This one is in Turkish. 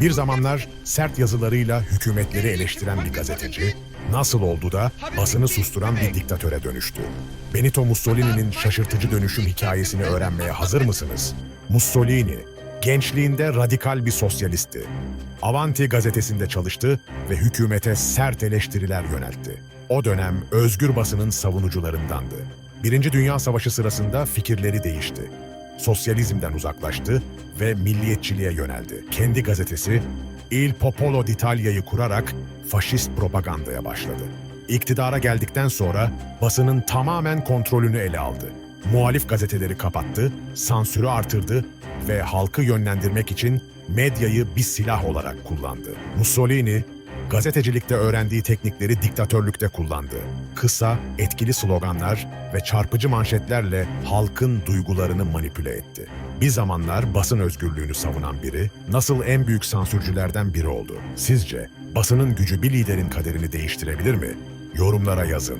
Bir zamanlar sert yazılarıyla hükümetleri eleştiren bir gazeteci, nasıl oldu da basını susturan bir diktatöre dönüştü. Benito Mussolini'nin şaşırtıcı dönüşüm hikayesini öğrenmeye hazır mısınız? Mussolini, gençliğinde radikal bir sosyalistti. Avanti gazetesinde çalıştı ve hükümete sert eleştiriler yöneltti. O dönem özgür basının savunucularındandı. Birinci Dünya Savaşı sırasında fikirleri değişti. Sosyalizmden uzaklaştı ve milliyetçiliğe yöneldi. Kendi gazetesi Il Popolo d'Italia'yı kurarak faşist propagandaya başladı. İktidara geldikten sonra basının tamamen kontrolünü ele aldı. Muhalif gazeteleri kapattı, sansürü artırdı ve halkı yönlendirmek için medyayı bir silah olarak kullandı. Mussolini, gazetecilikte öğrendiği teknikleri diktatörlükte kullandı. Kısa, etkili sloganlar ve çarpıcı manşetlerle halkın duygularını manipüle etti. Bir zamanlar basın özgürlüğünü savunan biri nasıl en büyük sansürcülerden biri oldu? Sizce basının gücü bir liderin kaderini değiştirebilir mi? Yorumlara yazın.